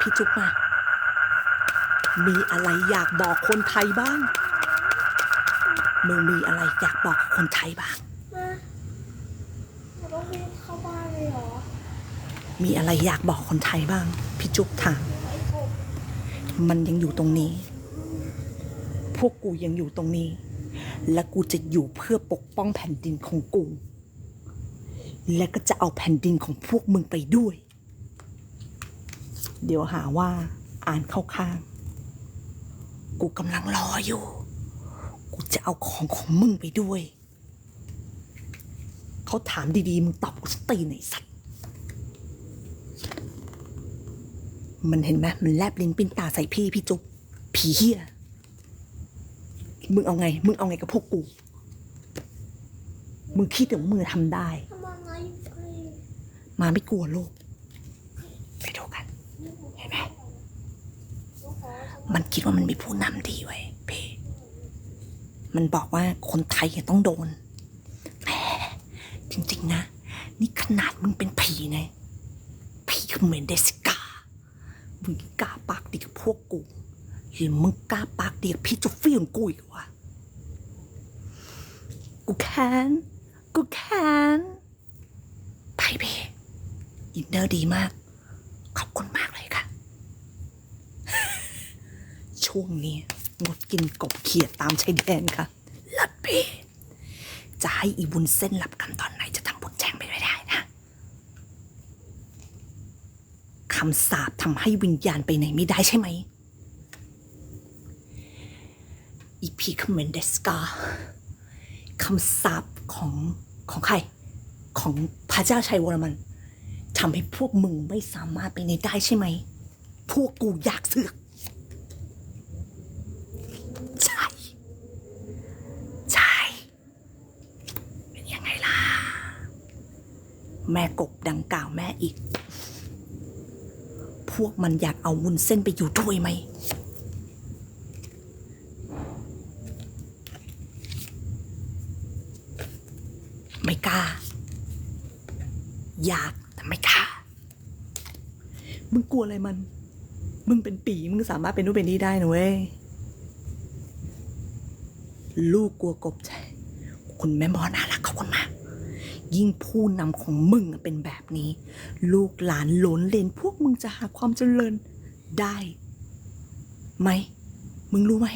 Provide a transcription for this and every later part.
พี่จุ๊บมา มีอะไรอยากบอกคนไทยบ้าง มึงมีอะไรอยากบอกคนไทยบ้าง มาเราต้องวิ่งเข้าบ้านเลยเหรอมีอะไรอยากบอกคนไทยบ้าง พี่จุ๊บถาม ไอ้กบมันยังอยู่ตรงนี้ พวกกูยังอยู่ตรงนี้ และกูจะอยู่เพื่อปกป้องแผ่นดินของกู และก็จะเอาแผ่นดินของพวกมึงไปด้วย เดี๋ยวหาว่าอ่านเข้าข้าง กูกำลังรออยู่ กูจะเอาของของมึงไปด้วย เขาถามดีๆ มึงตอบกูสตีไหนสัตว์ มันเห็นไหมมันแลบลิ้นปิ้นตาใส่พี่พี่จุ๊บผีเฮียมึงเอาไง มึงเอาไงกับพวกกู มึงคิดถึงมึงทำได้ทำอะไรไปมาไม่กลัวโลก ไปดูกัน เห็นไหม มันคิดว่ามันมีผู้นำดีไว้ยพี่มันบอกว่าคนไทยอะต้องโดนแหมจริง ๆ นะ นี่ขนาดมึงเป็นผีไงผีเขมรเดสกามึงกล้าปากดีกับพวกกูหรือมึงกล้าปากดีกับพี่จุฟี่ของกูอีกวะกูแค้นกูแค้นไปพี่อินเนอร์ดีมาก ขอบคุณมากเลยค่ะ ช่วงนี้งดกินกบเขียดตามชายแดนค่ะลัดเป้จะให้อีบุญเส้นหลับกันตอนไหนจะทำบุญแจ้งไปไม่ได้นะคำสาปทำให้วิญญาณไปไหนไม่ได้ใช่ไหมอีพีคอมเมนเดสกาคำสาปของของใคร ของพระเจ้าชัยวรมันทำให้พวกมึงไม่สามารถไปไหนได้ใช่ไหม พวกกูอยากเสือก ใช่ ใช่ เป็นยังไงล่ะ แม่กบดังกล่าวแม่อีก พวกมันอยากเอาวุ้นเส้นไปอยู่ด้วยไหม ไม่กล้า อยากแต่ไม่กล้า มึงกลัวอะไรมัน มึงเป็นปีมึงสามารถเป็นนู่นเป็นนี่ได้นะเว้ย ลูกกลัวกบใช่ คุณแม่หมอน่ารักขอบคุณมาก ยิ่งผู้นำของมึงเป็นแบบนี้ ลูกหลานหลนเลนพวกมึงจะหาความเจริญได้ไหม มึงรู้ไหม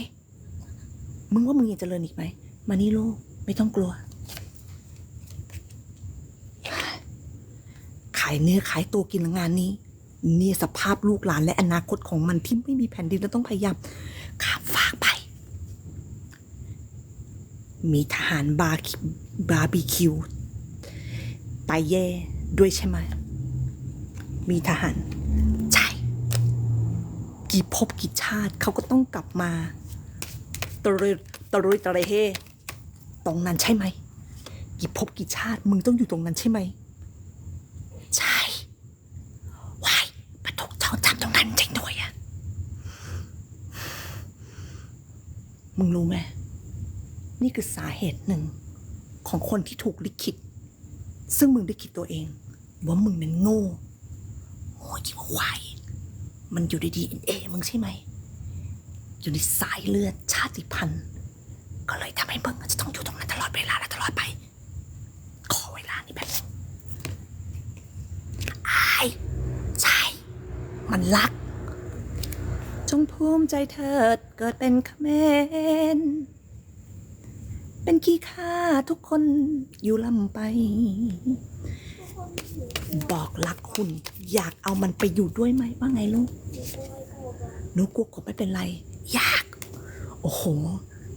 มึงว่ามึงยังเจริญอีกไหม มานี่ลูก ไม่ต้องกลัว ขายเนื้อขายตัวกินงานนี้ นี่สภาพลูกหลานและอนาคตของมันที่ไม่มีแผ่นดินแล้วต้องพยายามข้ามฟากไป มีทหารบาร์บาร์บีคิวายแย่ด้วยใช่ไหม มีทหาร ใช่ กี่ภพกี่ชาติเขาก็ต้องกลับมาตรุยตรุยตะเรเฮตรงนั้นใช่ไหม กี่ภพกี่ชาติมึงต้องอยู่ตรงนั้นใช่ไหม ใช่วายปะทุกเจ้าทำตรงนั้นจริงด้วยอะมึงรู้ไหมนี่คือสาเหตุหนึ่งของคนที่ถูกลิขิต ซึ่งมึงลิขิตตัวเอง ว่ามึงนั้นโง่โง่ยิ่งกว่าควายมันอยู่ในดีเอ็นเอมึงใช่ไหม อยู่ในสายเลือดชาติพันธุ์ ก็เลยทำให้มึงจะต้องอยู่ตรงนั้นตลอดเวลาและตลอดไป ขอเวลานี้แบบอายใช่ มันรัก จงภูมิใจเถิดเกิดเป็นเขมร เป็นขี้ข้าทุกคนอยู่ลำไป บอกรักคุณ อยากเอามันไปอยู่ด้วยไหมว่าไงลูกหนูกลัวกบไม่เป็นไร อยาก โอ้โห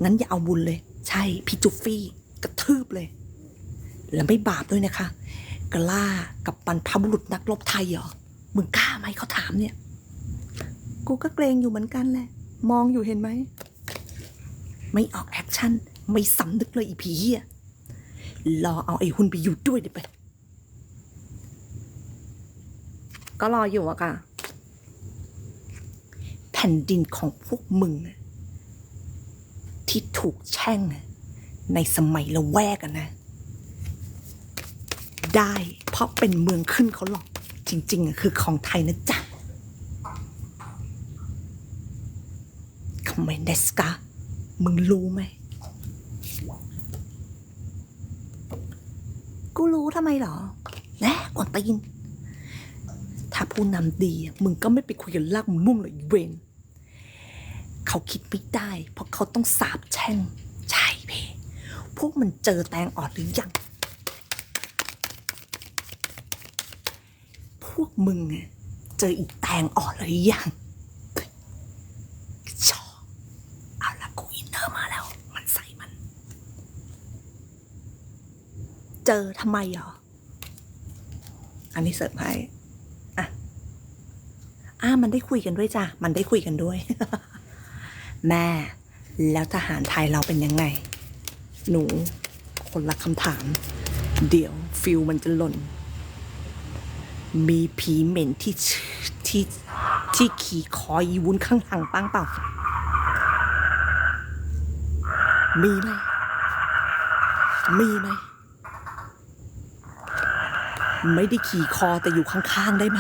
งั้นอย่าเอาบุญเลย ใช่ พี่จุฟฟี่กระทืบเลย แล้วไม่บาปด้วยนะคะ กล้ากับบรรพบุรุษนักรบไทยเหรอ มึงกล้าไหมเขาถามเนี่ย กูก็เกรงอยู่เหมือนกันแหละ มองอยู่เห็นไหม ไม่ออกแอคชั่น ไม่สำนึกเลยอีผีเหี้ยรอเอาไอ้หุ่นไปอยู่ด้วยเดี๋ยวไป ก็รออยู่อะค่ะ แผ่นดินของพวกมึง ที่ถูกแช่ง ในสมัยละแวกอะนะ ได้เพราะเป็นเมืองขึ้นเขาหรอก จริงๆอะคือของไทยนะจ๊ะเขมรเดสกามึงรู้ไหม กูรู้ทำไมเหรอแน่กวนตีนถ้าผู้นำดีมึงก็ไม่ไปคุยกันลากมึงมุ่งเลยอีเวนเขาคิดไม่ได้ เพราะเขาต้องสาบแช่งใช่พี่พวกมันเจอแตงอ่อนหรือยังพวกมึงเจออีกแตงอ่อนหรือยังชอบเอาละกูอินเนอร์มาแล้ว มันใส่มัน เจอทำไมเหรอ อันนี้เสิร์ฟให้อะอ่ามันได้คุยกันด้วยจ้ะ มันได้คุยกันด้วย แม่ แล้วทหารไทยเราเป็นยังไง หนู คนละคำถาม เดี๋ยวฟิลมันจะหล่น มีผีเหม็นที่ชื่อที่ที่ขี่คอยีวุ้นข้างหลังปังเปล่า มีไหม มีไหม ไม่ได้ขี่คอแต่อยู่ข้างๆได้ไหม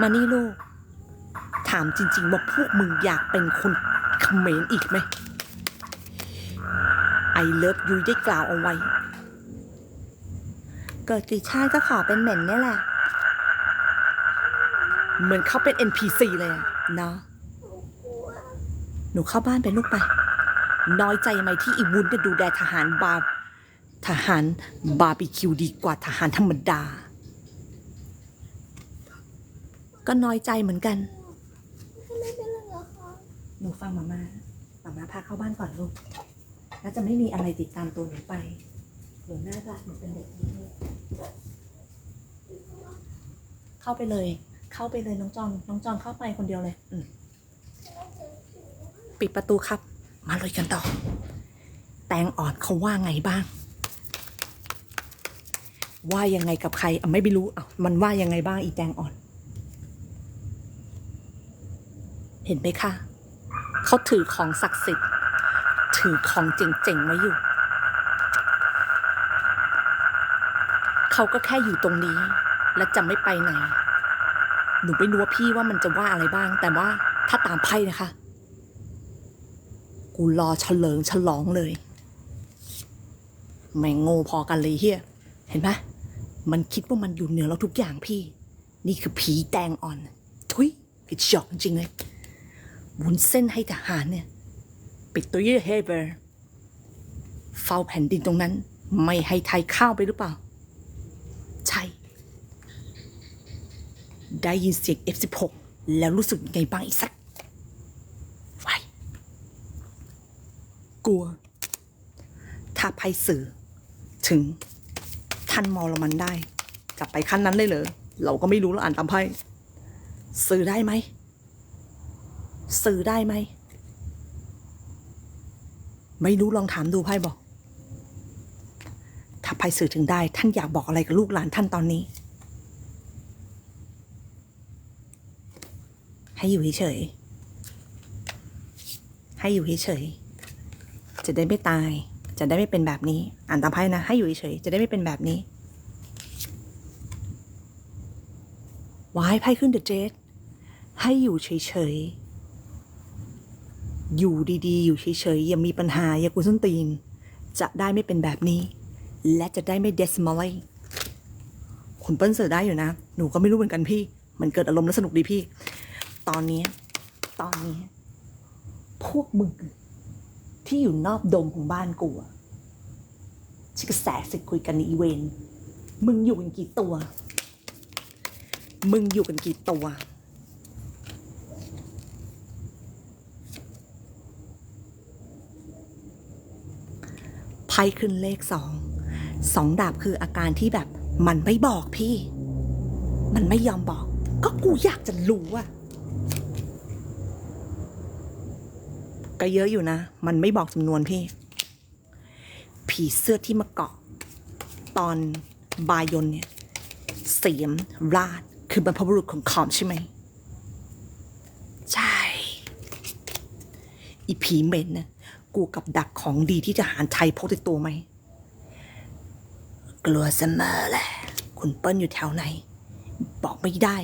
มานี่ลูก ถามจริง ๆ ว่าพวกมึงอยากเป็นคนเขมรอีกไหม ไอเลิฟยุยได้กล่าวเอาไว้ เกิดกี่ชาติก็ขอเป็นเหม็นเนี่ยแหละ เหมือนเขาเป็น NPC เลยอะเนาะหนูเข้าบ้านไปลูกไป น้อยใจไหมที่อีวุ้นจะดูแลทหารบาร์ ทหารบาร์บีคิวดีกว่าทหารธรรมดา ก็น้อยใจเหมือนกันไม่เป็นไรเหรอคะหนูฟังมาม่ามาม่าพาเข้าบ้านก่อนลูก แล้วจะไม่มีอะไรติดตามตัวหนูไป หนูน่ารักหนูเป็นเด็กดีเข้าไปเลย เข้าไปเลยน้องจอนน้องจอนเข้าไปคนเดียวเลย อืปิดประตูครับ มาเลยกันต่อ แตงอ่อนเขาว่าไงบ้าง ว่ายังไงกับใครอะไม่ไปรู้อะมันว่ายังไงบ้างอีแตงอ่อน เห็นไหมคะเขาถือของศักดิ์สิทธิ์ ถือของเจ๋งๆไว้อยู่ เขาก็แค่อยู่ตรงนี้ และจะไม่ไปไหน หนูไม่รู้ว่าพี่ว่ามันจะว่าอะไรบ้าง แต่ว่าถ้าตามไพ่นะคะ กูรอเฉลิงฉลองเลยแม่งโง่พอกันเลยเฮียเห็นไหม มันคิดว่ามันอยู่เหนือเราทุกอย่างพี่ นี่คือผีแดงอ่อน ทุยกระจอกจริงเลยวุ้นเส้นให้ทหารเนี่ย ปิดตัวเยเฮเบอร์เฝ้าแผ่นดินตรงนั้น ไม่ให้ไทยข้าวไปหรือเปล่า ใช่ ได้ยินเสียง F16 แล้วรู้สึกยังไงบ้างอีกสักไวกลัว ถ้าไพ่สื่อถึง ท่านมอลมันได้ กลับไปขั้นนั้นเลยเหรอเราก็ไม่รู้เราอ่านตามไพ่สื่อได้ไหมสื่อได้ไหมไม่รู้ลองถามดูไพ่บอก ถ้าไพ่สื่อถึงได้ ท่านอยากบอกอะไรกับลูกหลานท่านตอนนี้ ให้อยู่เฉยให้อยู่เฉยจะได้ไม่ตาย จะได้ไม่เป็นแบบนี้ อ่านตามไพ่นะ ให้อยู่เฉยๆจะได้ไม่เป็นแบบนี้วายไพ่ขึ้นเดอะเจดให้อยู่เฉยๆ อยู่ดีๆ อยู่เฉยๆ อย่ามีปัญหา อย่ากุนส้นตีน จะได้ไม่เป็นแบบนี้ และจะได้ไม่เดสมอลคุณเปิ้ลเสือได้อยู่นะ หนูก็ไม่รู้เหมือนกันพี่ มันเกิดอารมณ์แล้วสนุกดีพี่ ตอนนี้ ตอนนี้ พวกมึง ที่อยู่นอกโดมของบ้านกูอะชิกระแสสิคุยกันในอีเวนมึงอยู่กันกี่ตัว มึงอยู่กันกี่ตัว ไพ่ขึ้นเลขสอง สองดาบคืออาการที่แบบ มันไม่บอกพี่ มันไม่ยอมบอก ก็กูอยากจะรู้อะ ก็เยอะอยู่นะ มันไม่บอกจำนวนพี่ ผีเสื้อที่มาเกาะ ตอนบายนเนี่ย เสียมราดคือบรรพบุรุษของขอมใช่ไหม ใช่ อีผีเหม็นนะกูกับดักของดีที่ทหารไทยพกติดตัวไหม กลัวเสมอแหละ คุณเปิ้ลอยู่แถวไหน บอกไม่ได้